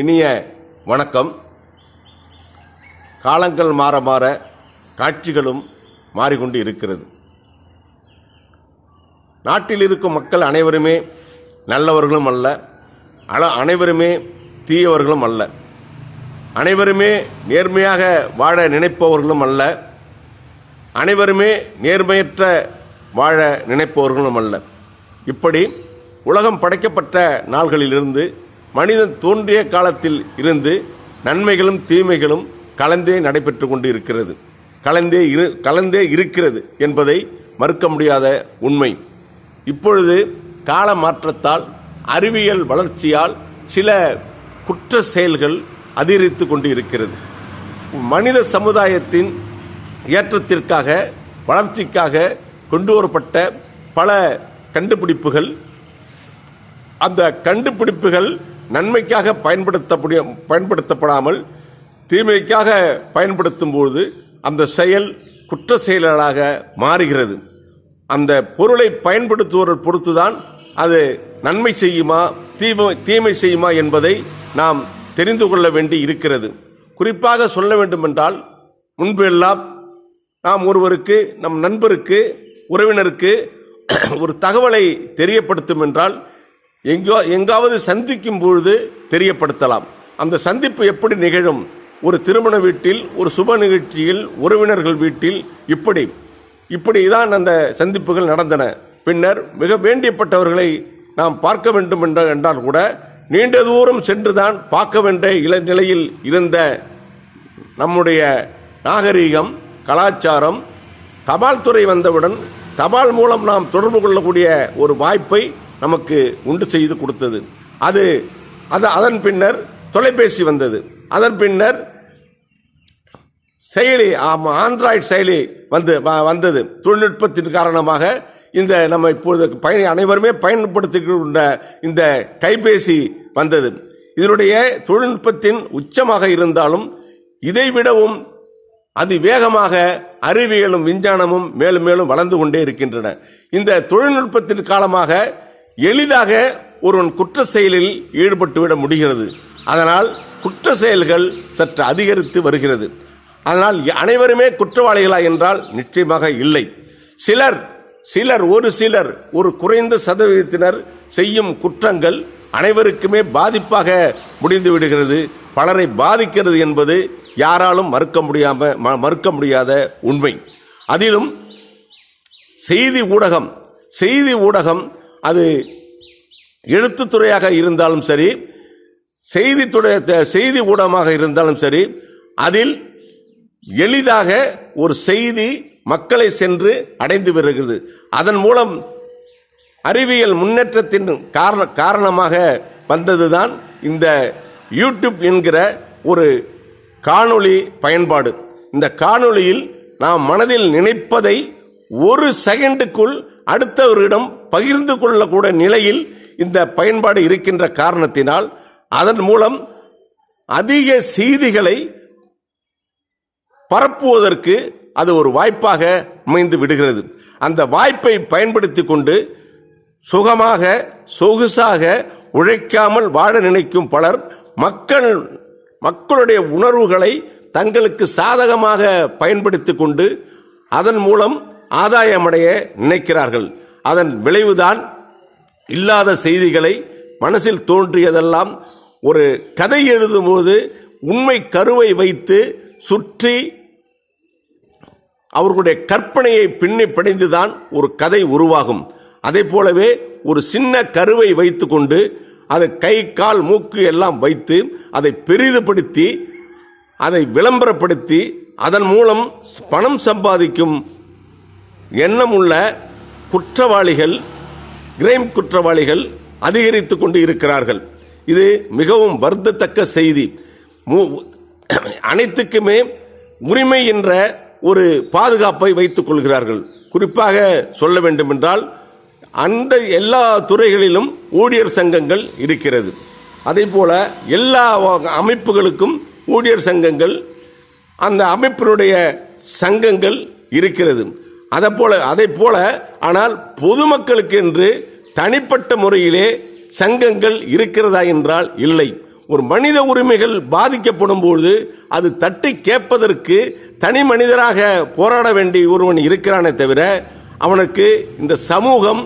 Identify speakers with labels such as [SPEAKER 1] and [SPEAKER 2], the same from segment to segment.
[SPEAKER 1] இனிய வணக்கம். காலங்கள் மாற மாற காட்சிகளும் மாறிக்கொண்டு இருக்கிறது. நாட்டில் இருக்கும் மக்கள் அனைவருமே நல்லவர்களும் அல்ல அல அனைவருமே தீயவர்களும் அல்ல அனைவருமே நேர்மையாக வாழ நினைப்பவர்களும் அல்ல அனைவருமே நேர்மையற்ற வாழ நினைப்பவர்களும் அல்ல. இப்படி உலகம் படைக்கப்பட்ட நாள்களிலிருந்து மனிதன் தோன்றிய காலத்தில் இருந்து நன்மைகளும் தீமைகளும் கலந்தே நடைபெற்று கொண்டு இருக்கிறது கலந்தே இரு கலந்தே இருக்கிறது என்பதை மறுக்க முடியாத உண்மை. இப்பொழுது கால மாற்றத்தால் அறிவியல் வளர்ச்சியால் சில குற்ற செயல்கள் அதிகரித்து கொண்டு இருக்கிறது மனித சமுதாயத்தின் ஏற்றத்திற்காக வளர்ச்சிக்காக கொண்டு வரப்பட்ட பல கண்டுபிடிப்புகள் அந்த கண்டுபிடிப்புகள் நன்மைக்காக பயன்படுத்தக்கூடிய பயன்படுத்தப்படாமல் தீமைக்காக பயன்படுத்தும் போது அந்த செயல் குற்ற செயல்களாக மாறுகிறது. அந்த பொருளை பயன்படுத்துவோரை பொறுத்துதான் அது நன்மை செய்யுமா தீமை தீமை செய்யுமா என்பதை நாம் தெரிந்து கொள்ள வேண்டி இருக்கிறது. குறிப்பாக சொல்ல வேண்டுமென்றால் முன்பு எல்லாம் நாம் ஒருவருக்கு நம் நண்பருக்கு உறவினருக்கு ஒரு தகவலை தெரியப்படுத்தும் என்றால் எங்கோ எங்காவது சந்திக்கும் பொழுது தெரியப்படுத்தலாம். அந்த சந்திப்பு எப்படி நிகழும்? ஒரு திருமண வீட்டில் ஒரு சுப நிகழ்ச்சியில் உறவினர்கள் வீட்டில் இப்படி. இப்படி தான் அந்த சந்திப்புகள் நடந்தன. பின்னர் மிக வேண்டியப்பட்டவர்களை நாம் பார்க்க வேண்டும் என்ற என்றால் கூட நீண்ட தூரம் சென்றுதான் பார்க்க வேண்டிய இள நிலையில் இருந்த நம்முடைய நாகரீகம் கலாச்சாரம் தபால் துறை வந்தவுடன் தபால் மூலம் நாம் தொடர்பு கொள்ளக்கூடிய ஒரு வாய்ப்பை நமக்கு உண்டு செய்து கொடுத்தது. அது அது அதன் பின்னர் தொலைபேசி வந்தது. அதன் பின்னர் செயலி ஆமா ஆண்ட்ராய்டு செயலி வந்து வ- வந்தது. தொழில்நுட்பத்தின் காரணமாக இந்த நம்ம இப்போது பயணி அனைவருமே பயன்படுத்திக்கின்ற இந்த கைபேசி வந்தது. இதனுடைய தொழில்நுட்பத்தின் உச்சமாக இருந்தாலும் இதைவிடவும் அதிவேகமாக அறிவியலும் விஞ்ஞானமும் மேலும் மேலும் வளர்ந்து கொண்டே இருக்கின்றன. இந்த தொழில்நுட்பத்தின் காலமாக எளிதாக ஒருவன் குற்ற செயலில் ஈடுபட்டுவிட முடிகிறது. அதனால் குற்ற செயல்கள் சற்று அதிகரித்து வருகிறது. அதனால் அனைவருமே குற்றவாளிகளா என்றால் நிச்சயமாக இல்லை. சிலர் சிலர் ஒரு சிலர் ஒரு குறைந்த சதவீதத்தினர் செய்யும் குற்றங்கள் அனைவருக்குமே பாதிப்பாக முடிந்து விடுகிறது. பலரை பாதிக்கிறது என்பது யாராலும் மறுக்க முடியாம ம- மறுக்க முடியாத உண்மை. அதிலும் செய்தி ஊடகம் செய்தி ஊடகம் அது எழுத்துத்துறையாக இருந்தாலும் சரி செய்தித்துறை செய்தி ஊடகமாக இருந்தாலும் சரி அதில் எளிதாக ஒரு செய்தி மக்களை சென்று அடைந்து வருகிறது. அதன் மூலம் அறிவியல் முன்னேற்றத்தின் காரண காரணமாக வந்ததுதான் இந்த யூடியூப் என்கிற ஒரு காணொளி பயன்பாடு. இந்த காணொளியில் நாம் மனதில் நினைப்பதை ஒரு செகண்டுக்குள் அடுத்தவரிடம் பகிர்ந்து கொள்ளக்கூடிய நிலையில் இந்த பயன்பாடு இருக்கின்ற காரணத்தினால் அதன் மூலம் அதிக செய்திகளை பரப்புவதற்கு அது ஒரு வாய்ப்பாக அமைந்து விடுகிறது. அந்த வாய்ப்பை பயன்படுத்தி கொண்டு சுகமாக சொகுசாக உழைக்காமல் வாழ நினைக்கும் பலர் மக்கள் மக்களுடைய உணர்வுகளை தங்களுக்கு சாதகமாக பயன்படுத்தி கொண்டு அதன் மூலம் ஆதாயமடைய நினைக்கிறார்கள். அதன் விளைவுதான் இல்லாத செய்திகளை மனசில் தோன்றியதெல்லாம் ஒரு கதை எழுதும்போது உண்மை கருவை வைத்து சுற்றி அவர்களுடைய கற்பனையை பின்னி பிணைந்துதான் ஒரு கதை உருவாகும். அதே போலவே ஒரு சின்ன கருவை வைத்துக்கொண்டு அதை கை கால் மூக்கு எல்லாம் வைத்து அதை பெரிதுபடுத்தி அதை விளம்பரப்படுத்தி அதன் மூலம் பணம் சம்பாதிக்கும் எண்ணம் உள்ள குற்றவாளிகள் கிரைம் குற்றவாளிகள் அதிகரித்து கொண்டு இருக்கிறார்கள் இது மிகவும் வருந்தத்தக்க செய்தி. மு- அனைத்துக்குமே உரிமை என்ற ஒரு பாதுகாப்பை வைத்துக் கொள்கிறார்கள். குறிப்பாக சொல்ல வேண்டுமென்றால் அந்த எல்லா துறைகளிலும் ஊழியர் சங்கங்கள் இருக்கிறது. அதே போல எல்லா அமைப்புகளுக்கும் ஊழியர் சங்கங்கள் அந்த அமைப்பினுடைய சங்கங்கள் இருக்கிறது. அதை போல அதை போல ஆனால் பொதுமக்களுக்கு என்று தனிப்பட்ட முறையிலே சங்கங்கள் இருக்கிறதா என்றால் இல்லை. ஒரு மனித உரிமைகள் பாதிக்கப்படும் பொழுது அது தட்டி கேட்பதற்கு தனி மனிதராக போராட வேண்டிய ஒருவன் இருக்கிறானே தவிர அவனுக்கு இந்த சமூகம்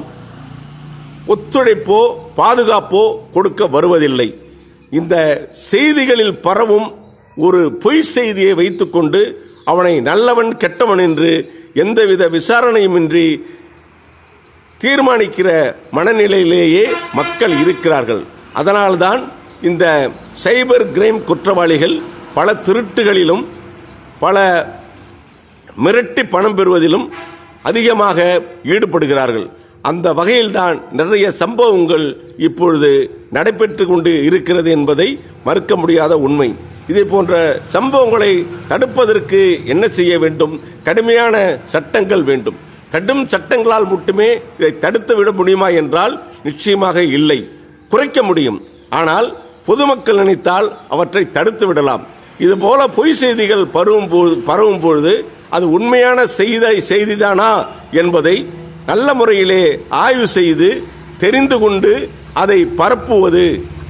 [SPEAKER 1] ஒத்துழைப்போ பாதுகாப்போ கொடுக்க வருவதில்லை. இந்த செய்திகளில் பரவும் ஒரு பொய் செய்தியை வைத்துக்கொண்டு அவனை நல்லவன் கெட்டவன் என்று எந்தவித விசாரணையுமின்றி தீர்மானிக்கிற மனநிலையிலேயே மக்கள் இருக்கிறார்கள். அதனால்தான் இந்த சைபர் கிரைம் குற்றவாளிகள் பல திருட்டுகளிலும் பல மிரட்டி பணம் பெறுவதிலும் அதிகமாக ஈடுபடுகிறார்கள். அந்த வகையில்தான் நிறைய சம்பவங்கள் இப்பொழுது நடைபெற்று கொண்டு இருக்கிறது என்பதை மறுக்க முடியாத உண்மை. இதே போன்ற சம்பவங்களை தடுப்பதற்கு என்ன செய்ய வேண்டும்? கடுமையான சட்டங்கள் வேண்டும். கடும் சட்டங்களால் மட்டுமே இதை தடுத்து விட முடியுமா என்றால் நிச்சயமாக இல்லை. குறைக்க முடியும். ஆனால் பொதுமக்கள் நினைத்தால் அவற்றை தடுத்து விடலாம். இதுபோல பொய் செய்திகள் பரவும் போது பரவும் பொழுது அது உண்மையான செய்த செய்திதானா என்பதை நல்ல முறையிலே ஆய்வு செய்து தெரிந்து கொண்டு அதை பரப்புவது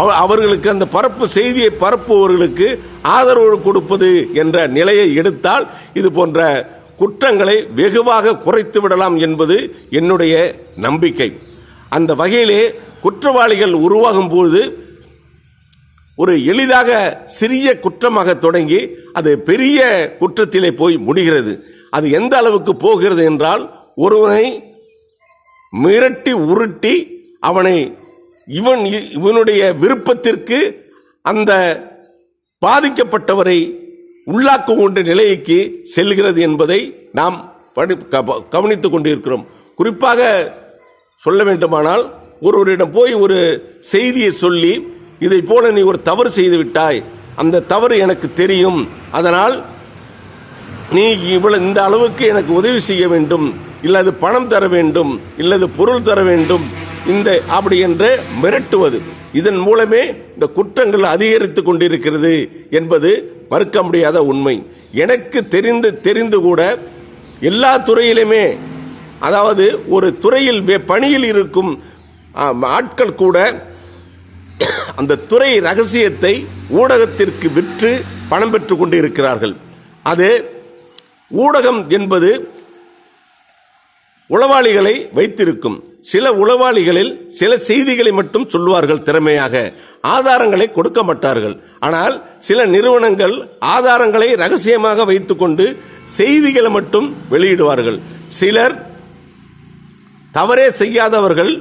[SPEAKER 1] அவர்களுக்கு அந்த பரப்பு செய்தியை பரப்புபவர்களுக்கு ஆதரவு கொடுப்பது என்ற நிலையை எடுத்தால் இது போன்ற குற்றங்களை வெகுவாக குறைத்து விடலாம் என்பது என்னுடைய நம்பிக்கை. அந்த வகையிலே குற்றவாளிகள் உருவாகும் போது ஒரு எளிதாக சிறிய குற்றமாக தொடங்கி அது பெரிய குற்றத்திலே போய் முடிகிறது. அது எந்த அளவுக்கு போகிறது என்றால் ஒருவனை மிரட்டி உருட்டி அவனை இவன் இவனுடைய விருப்பத்திற்கு அந்த பாதிக்கப்பட்டவரை உள்ளாக்குகின்ற நிலைக்கு செல்கிறது என்பதை நாம் படி க- கொண்டிருக்கிறோம். குறிப்பாக சொல்ல வேண்டுமானால் ஒருவரிடம் போய் ஒரு செய்தியை சொல்லி இதை போல நீ ஒரு தவறு செய்து விட்டாய். அந்த தவறு எனக்கு தெரியும். அதனால் நீ இவ்வளவு இந்த அளவுக்கு எனக்கு உதவி செய்ய வேண்டும். இல்லது பணம் தர வேண்டும். இல்லது பொருள் தர வேண்டும். இந்த அப்படி என்று மிரட்டுவது. இதன் மூலமே இந்த குற்றங்கள் அதிகரித்து கொண்டிருக்கிறது என்பது மறுக்க முடியாத உண்மை. எனக்கு தெரிந்து தெரிந்து கூட எல்லா துறையிலுமே அதாவது ஒரு துறையில் வே- பணியில் இருக்கும் ஆட்கள் கூட அந்த துறை ரகசியத்தை ஊடகத்திற்கு விற்று பணம் பெற்று கொண்டு இருக்கிறார்கள் அது ஊடகம் என்பது உளவாளிகளை வைத்திருக்கும். சில உளவாளிகளில் சில செய்திகளை மட்டும் சொல்வார்கள் திறமையாக. ஆதாரங்களை கொடுக்க மாட்டார்கள். ஆனால் சில நிறுவனங்கள் ஆதாரங்களை ரகசியமாக வைத்துக்கொண்டு செய்திகளை மட்டும் வெளியிடுவார்கள். சிலர் தவறே செய்யாதவர்கள்